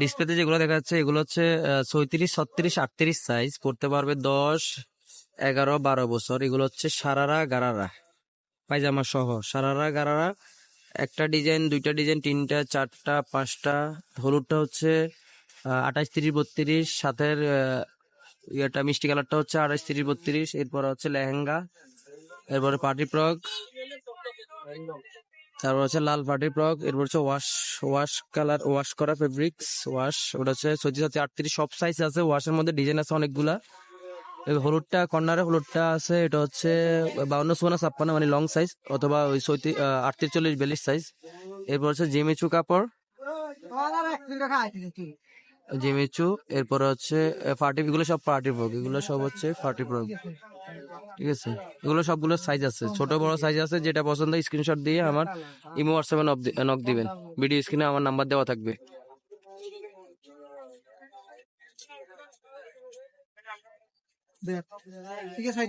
ডিসপ্লেতে যেগুলো দেখা যাচ্ছে, এগুলো হচ্ছে ছয়ত্রিশ, ছত্রিশ, আটত্রিশ সাইজ পড়তে পারবে দশ, এগারো, বারো বছর। এগুলো হচ্ছে সারারা, গারারা, পায়জামা সহ। সারারা, গারারা, একটা ডিজাইন দুইটা ডিজাইন তিনটা, চারটা, পাঁচটা, হলুদটা হচ্ছে আঠাশ, তিরিশ, বত্রিশ সাথের ইয়েটা, মিষ্টি কালারটা হচ্ছে আঠাশ, তিরিশ, বত্রিশ, এরপর হচ্ছে লেহেঙ্গা, এরপরে পার্টি ফ্রক তারপর হচ্ছে লাল পাটির ফ্রক এরপর হচ্ছে ওয়াশ ওয়াশ কালার ওয়াশ করা ফেব্রিক্স ওয়াশ ওটা হচ্ছে ছত্রিশ সাথে আটত্রিশ, সব সাইজ আছে ওয়াশের মধ্যে ডিজাইন আছে অনেকগুলা। হলুদটা কর্নারে, হলুদটা আছে, এটা হচ্ছে বাউন্ন, চুয়ান্ন, ছাপ্পান্ন মানে লং সাইজ অথবা ওই সৈতি আটত্রিশ চল্লিশ বিয়াল্লিশ সাইজ এরপর হচ্ছে জিমিচু কাপড়। জিমিচু এরপর হচ্ছে পার্টি এগুলো সব পার্টি ফ্রক এগুলো সব হচ্ছে ফার্টি ফ্রক ঠিক আছে? এগুলো সবগুলো সাইজ আছে, ছোট বড় সাইজ আছে, যেটা পছন্দ স্ক্রিনশট দিয়ে আমার ইমো হোয়াটসঅ্যাপে নক দিবেন। ভিডিও স্ক্রিনে আমার নাম্বার দেওয়া থাকবে। ঠিক আছে